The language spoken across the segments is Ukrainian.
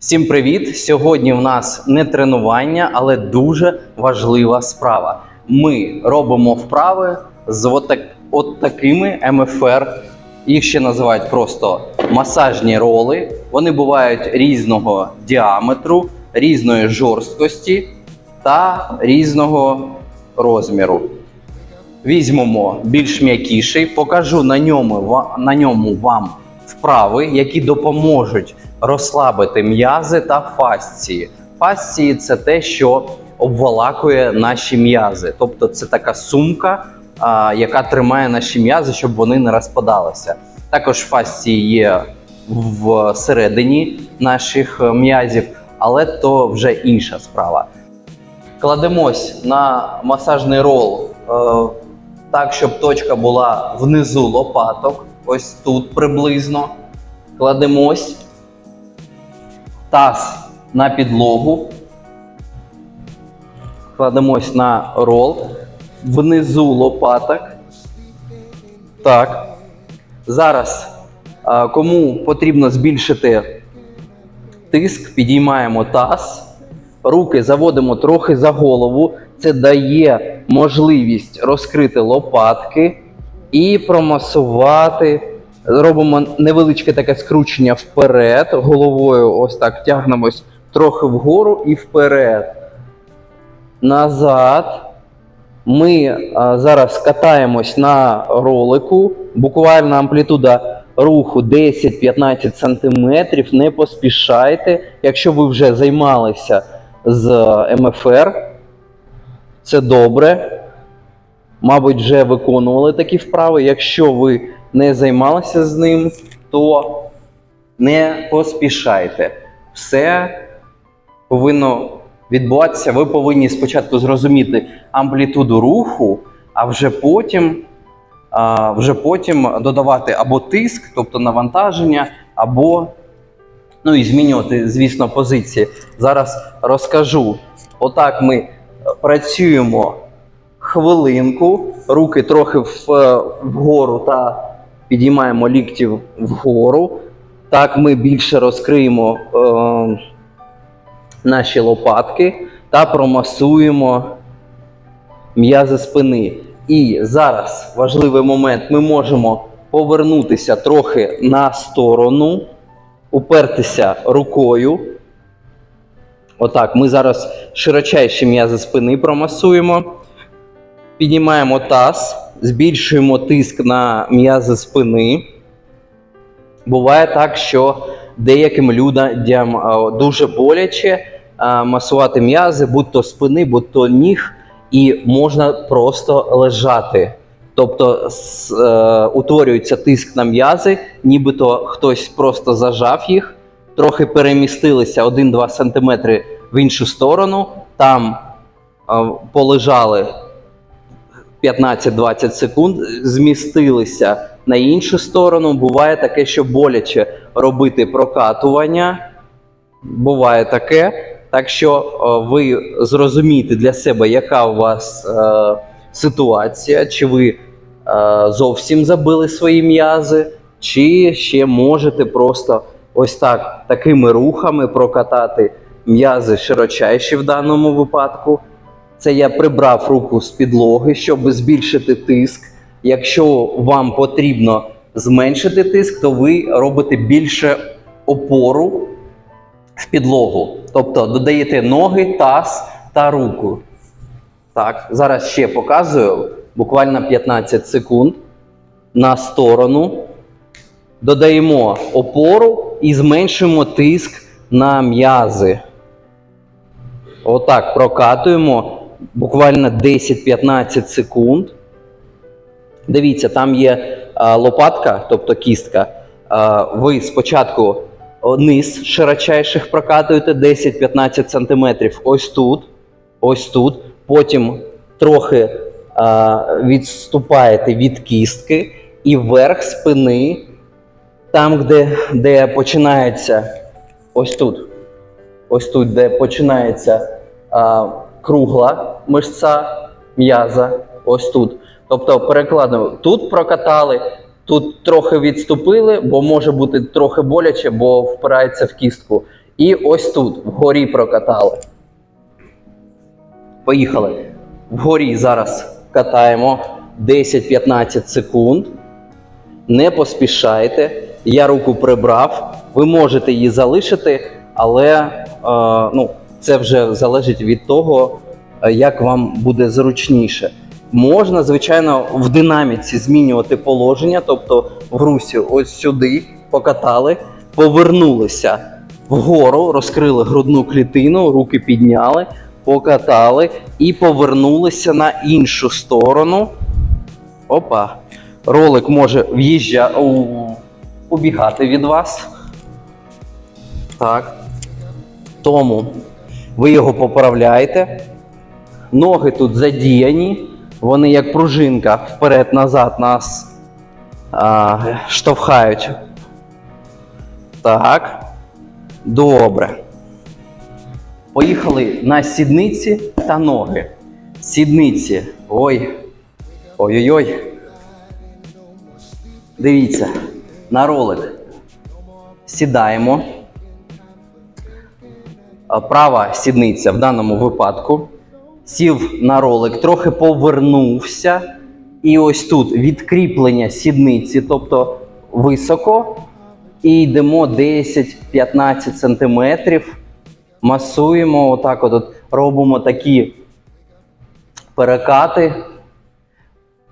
Всім привіт! Сьогодні в нас не тренування, але дуже важлива справа. Ми робимо вправи з от, так, от такими МФР. Їх ще називають просто масажні роли. Вони бувають різного діаметру, різної жорсткості та різного розміру. Візьмемо більш м'якіший, покажу на ньому, на ньому вам вправи, які допоможуть розслабити м'язи та фасції. Фасції це те, що обволакує наші м'язи. Тобто це така сумка, а, яка тримає наші м'язи, щоб вони не розпадалися. Також фасції є всередині наших е, м'язів, але то вже інша справа. Кладемось на масажний рол е, так, щоб точка була внизу лопаток, ось тут приблизно. Кладемось таз на підлогу. Кладемось на рол внизу лопаток. Так. Зараз, кому потрібно збільшити тиск, підіймаємо таз, руки заводимо трохи за голову. Це дає можливість розкрити лопатки і промасувати. Робимо невеличке таке скручення вперед, головою ось так тягнемось трохи вгору і вперед. Назад. Ми а, зараз катаємось на ролику. Буквально амплітуда руху 10-15 см. Не поспішайте. Якщо ви вже займалися з е, МФР, це добре. Мабуть, вже виконували такі вправи. Якщо ви не займалися з ним, то не поспішайте. Все повинно відбуватися. Ви повинні спочатку зрозуміти амплітуду руху, а вже потім, а, вже потім додавати або тиск, тобто навантаження, або ну і змінювати, звісно, позиції. Зараз розкажу. Отак ми працюємо хвилинку, руки трохи вгору та підіймаємо ліктів вгору. Так ми більше розкриємо е, наші лопатки та промасуємо м'язи спини. І зараз важливий момент: ми можемо повернутися трохи на сторону, упертися рукою. Отак, ми зараз широчайші м'язи спини промасуємо. Піднімаємо таз, збільшуємо тиск на м'язи спини. Буває так, що деяким людям дуже боляче масувати м'язи, будь то спини, будь то ніг, і можна просто лежати. Тобто е, утворюється тиск на м'язи, нібито хтось просто зажав їх, трохи перемістилися 1-2 см в іншу сторону, там полежали 15-20 секунд, змістилися на іншу сторону. Буває таке, що боляче робити прокатування. Буває таке. Так що е, ви зрозумієте для себе, яка у вас е, ситуація, чи ви е, зовсім забили свої м'язи, чи ще можете просто ось так такими рухами прокатати м'язи широчайші в даному випадку. Це я прибрав руку з підлоги, щоб збільшити тиск. Якщо вам потрібно зменшити тиск, то ви робите більше опору в підлогу. Тобто додаєте ноги, таз та руку. Так, зараз ще показую буквально 15 секунд на сторону. Додаємо опору і зменшуємо тиск на м'язи. Отак прокатуємо буквально 10-15 секунд. Дивіться, там є лопатка, тобто кістка. Ви спочатку низ широчайших прокатуєте 10-15 см ось тут, ось тут. Потім трохи відступаєте від кістки і верх спини, там, де, де починається ось тут. Ось тут, де починається кругла мишця м'яза, ось тут. Тобто перекладено, тут прокатали, тут трохи відступили, бо може бути трохи боляче, бо впирається в кістку. І ось тут, вгорі прокатали. Поїхали. Вгорі зараз катаємо 10-15 секунд. Не поспішайте. Я руку прибрав. Ви можете її залишити, але е, ну, це вже залежить від того, е, як вам буде зручніше. Можна, звичайно, в динаміці змінювати положення, тобто в русі ось сюди покатали, повернулися вгору, розкрили грудну клітину, руки підняли, покатали і повернулися на іншу сторону. Опа. Ролик може в'їжджа... убігати від вас. Так. Тому ви його поправляєте. Ноги тут задіяні, вони як пружинка вперед-назад нас а, штовхають. Так. Добре. Поїхали на сідниці та ноги. Сідниці. Ой. Ой-ой-ой. Дивіться, на ролик. Сідаємо. А, Права сідниця в даному випадку. Сів на ролик, трохи повернувся. І ось тут відкріплення сідниці, тобто високо. І йдемо 10-15 сантиметрів. Масуємо, отак от, от робимо такі перекати.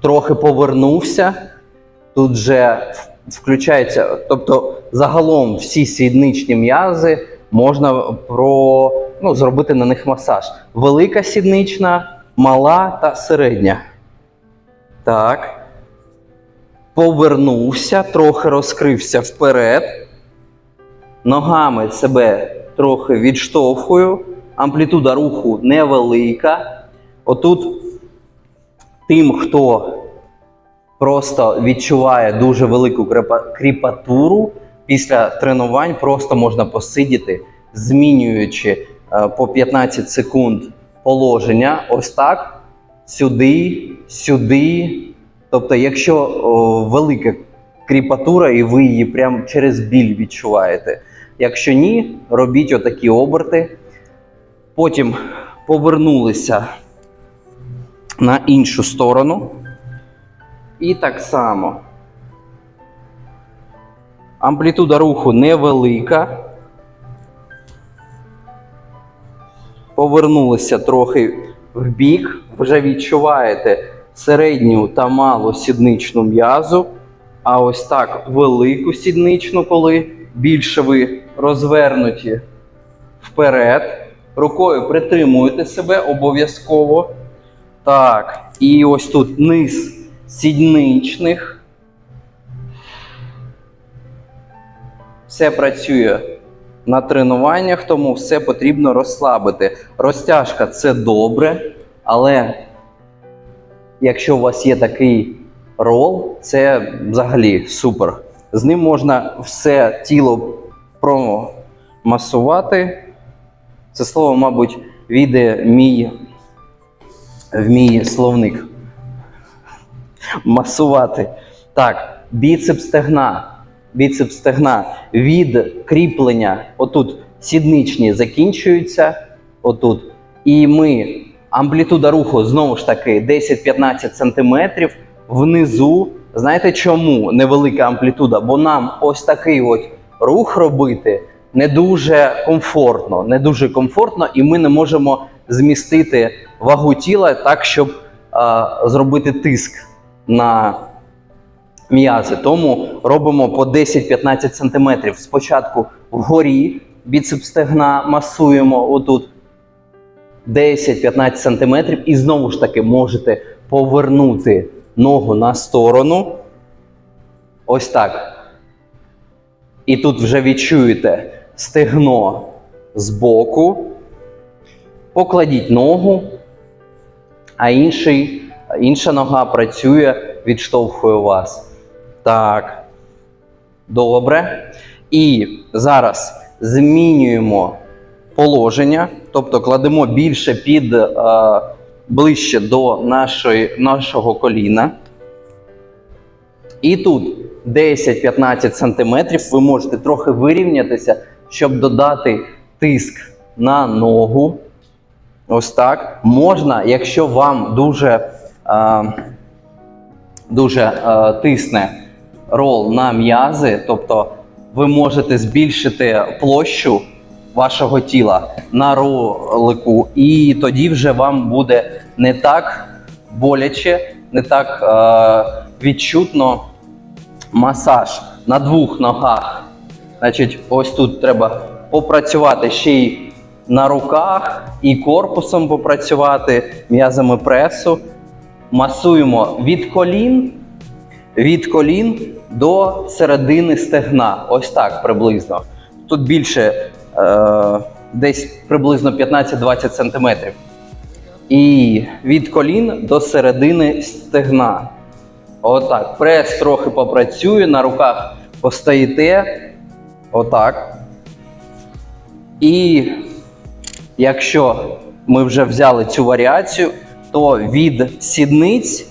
Трохи повернувся. Тут вже включається, тобто загалом всі сідничні м'язи можна про, ну, зробити на них масаж. Велика сіднична, мала та середня. Так. Повернувся, трохи розкрився вперед. Ногами себе трохи відштовхую. Амплітуда руху невелика. Отут тим, хто просто відчуває дуже велику кріпатуру після тренувань, просто можна посидіти, змінюючи е, по 15 секунд положення. Ось так. Сюди, сюди. Тобто, якщо о, велика кріпатура, і ви її прям через біль відчуваєте. Якщо ні, робіть отакі оберти. Потім повернулися на іншу сторону. І так само. Амплітуда руху невелика. Повернулися трохи в бік. Вже відчуваєте середню та малу сідничну м'язу. А ось так велику сідничну, коли більше ви розвернуті вперед. Рукою притримуєте себе обов'язково. Так, і ось тут низ сідничних. Все працює на тренуваннях, тому все потрібно розслабити. Розтяжка це добре, але якщо у вас є такий рол, це взагалі супер. З ним можна все тіло промасувати. Це слово, мабуть, війде мій, в мій словник. Масувати. Так, біцепс стегна. Біцепс стегна від кріплення, отут сідничні закінчуються, отут. І ми амплітуда руху знову ж таки 10-15 см внизу. Знаєте чому невелика амплітуда? Бо нам ось такий от рух робити не дуже комфортно. Не дуже комфортно, і ми не можемо змістити вагу тіла так, щоб а, зробити тиск на м'язи. Тому робимо по 10-15 см. Спочатку вгорі біцепс стегна масуємо отут 10-15 см. І знову ж таки можете повернути ногу на сторону. Ось так. І тут вже відчуєте стегно збоку. Покладіть ногу, а інший, інша нога працює, відштовхує вас. Так. Добре. І зараз змінюємо положення, тобто кладемо більше під е, ближче до нашої, нашого коліна. І тут 10-15 см ви можете трохи вирівнятися, щоб додати тиск на ногу. Ось так. Можна, якщо вам дуже, е, дуже е, тисне рол на м'язи, тобто ви можете збільшити площу вашого тіла на ролику, і тоді вже вам буде не так боляче, не так е, відчутно масаж на двох ногах. Значить, ось тут треба попрацювати ще й на руках і корпусом попрацювати м'язами пресу. Масуємо від колін, від колін до середини стегна. Ось так приблизно. Тут більше е, десь приблизно 15-20 см. І від колін до середини стегна. Отак. Прес трохи попрацює, на руках постоїте. Отак. І якщо ми вже взяли цю варіацію, то від сідниць,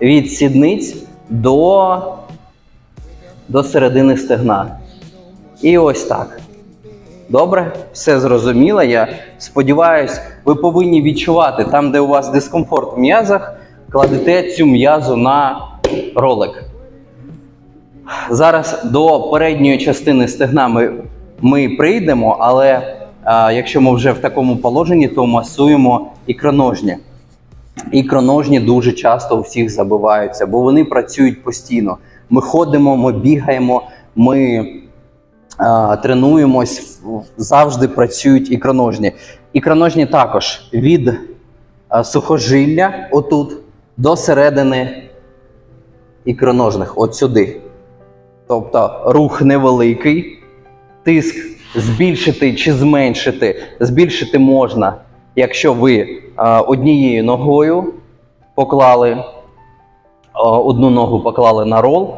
від сідниць до, до середини стегна. І ось так. Добре, все зрозуміло. Я сподіваюсь, ви повинні відчувати там, де у вас дискомфорт в м'язах, кладете цю м'язу на ролик. Зараз до передньої частини стегна ми, ми прийдемо, але а, якщо ми вже в такому положенні, то масуємо ікроножні. Ікроножні дуже часто у всіх забиваються, бо вони працюють постійно. Ми ходимо, ми бігаємо, ми а, тренуємось, завжди працюють ікроножні. Ікроножні також від а, сухожилля отут до середини ікроножних, от сюди. Тобто рух невеликий, тиск збільшити чи зменшити. Збільшити можна, якщо ви однією ногою поклали, одну ногу поклали на рол,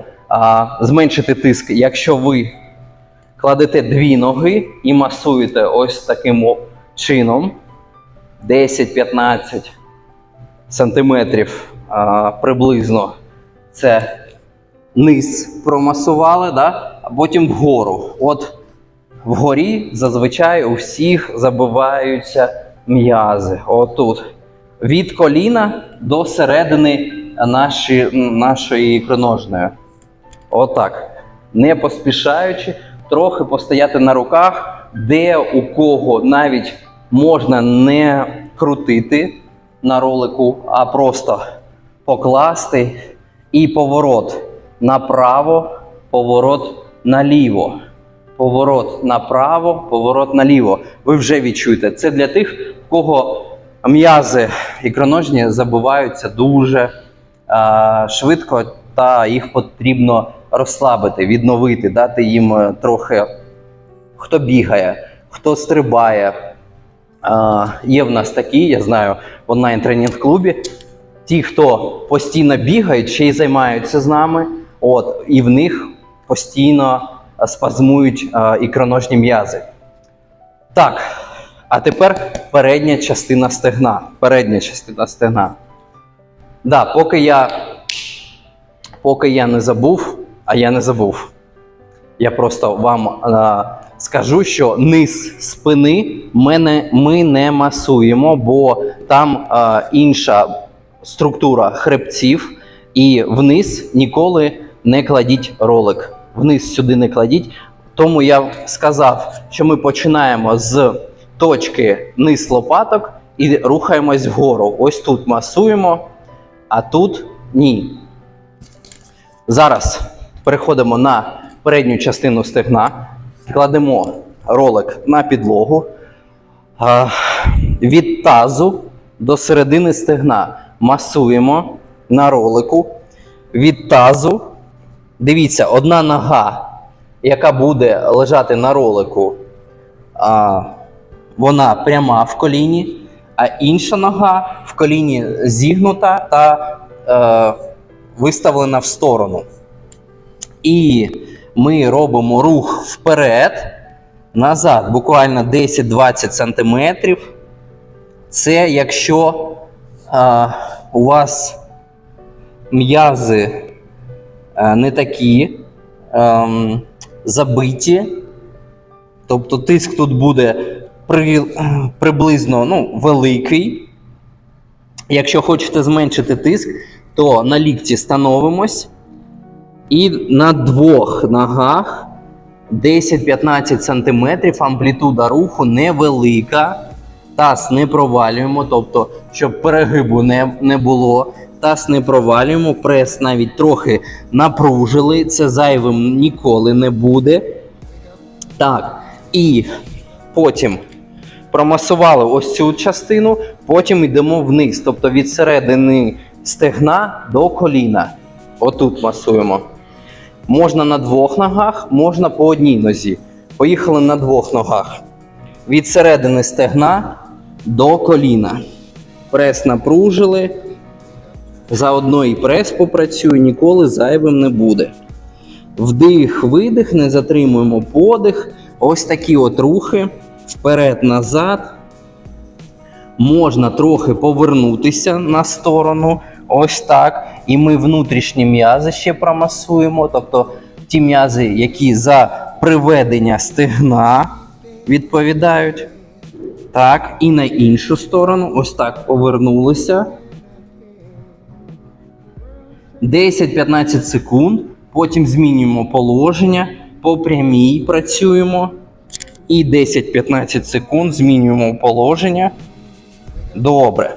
зменшити тиск, якщо ви кладете дві ноги і масуєте ось таким чином 10-15 сантиметрів приблизно. Це низ промасували, да? а потім вгору. От вгорі зазвичай у всіх забиваються м'язи. Отут. Від коліна до середини наші, нашої ікроножної. Отак. Не поспішаючи, трохи постояти на руках, де у кого навіть можна не крутити на ролику, а просто покласти і поворот направо, поворот наліво. Поворот направо, поворот наліво. Ви вже відчуєте. Це для тих, в кого м'язи ікроножні забиваються дуже а, швидко, та їх потрібно розслабити, відновити, дати їм е, трохи хто бігає, хто стрибає. А, є в нас такі, я знаю, в онлайн-тренінг-клубі. Ті, хто постійно бігають, ще й займаються з нами, от, і в них постійно спазмують ікроножні м'язи. Так, а тепер передня частина стегна. Передня частина стегна. Да, поки я, поки я не забув, а я не забув. Я просто вам а, скажу, що низ спини мене, ми не масуємо, бо там а, інша структура хребців, і вниз ніколи не кладіть ролик. Вниз сюди не кладіть. Тому я сказав, що ми починаємо з точки низ лопаток і рухаємось вгору. Ось тут масуємо, а тут ні. Зараз переходимо на передню частину стегна, кладемо ролик на підлогу. Від тазу до середини стегна масуємо на ролику. Від тазу. Дивіться, одна нога, яка буде лежати на ролику, а, вона пряма в коліні, а інша нога в коліні зігнута та е, виставлена в сторону. І ми робимо рух вперед, назад, буквально 10-20 см. Це якщо а, у вас м'язи не такі ем, забиті, Тобто тиск тут буде при, приблизно ну, великий. Якщо хочете зменшити тиск, то на лікті становимось і на двох ногах 10-15 см амплітуда руху невелика. Таз не провалюємо, тобто, щоб перегибу не, не було. Таз не провалюємо, прес навіть трохи напружили. Це зайвим ніколи не буде. Так, і потім промасували ось цю частину, потім йдемо вниз, тобто від середини стегна до коліна. Отут масуємо. Можна на двох ногах, можна по одній нозі. Поїхали на двох ногах. Від середини стегна до коліна. Прес напружили. Заодно і прес попрацює, ніколи зайвим не буде. Вдих, видих, не затримуємо подих. Ось такі от рухи. Вперед-назад. Можна трохи повернутися на сторону. Ось так. І ми внутрішні м'язи ще промасуємо. Тобто ті м'язи, які за приведення стегна відповідають. Так, і на іншу сторону. Ось так повернулися. 10-15 секунд. Потім змінюємо положення. По прямій працюємо. І 10-15 секунд змінюємо положення. Добре.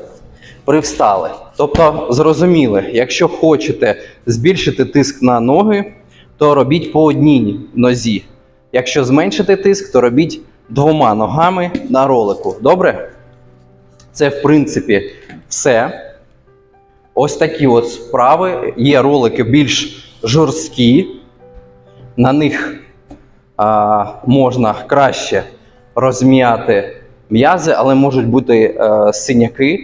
Привстали. Тобто, зрозуміли, якщо хочете збільшити тиск на ноги, то робіть по одній нозі. Якщо зменшити тиск, то робіть двома ногами на ролику. Добре? Це, в принципі, все. Ось такі от справи. Є ролики більш жорсткі. На них а, можна краще розм'яти м'язи, але можуть бути е, синяки,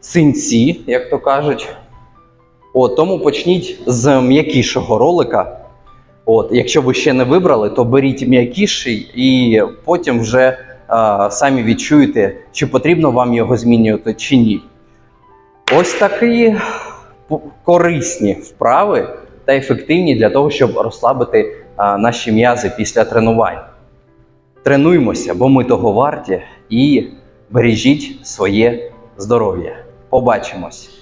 синці, як то кажуть. От, тому почніть з м'якішого ролика. От, якщо ви ще не вибрали, то беріть м'якіший і потім вже е, самі відчуєте, чи потрібно вам його змінювати чи ні. Ось такі корисні вправи та ефективні для того, щоб розслабити наші м'язи після тренувань. Тренуймося, бо ми того варті, і бережіть своє здоров'я. Побачимось!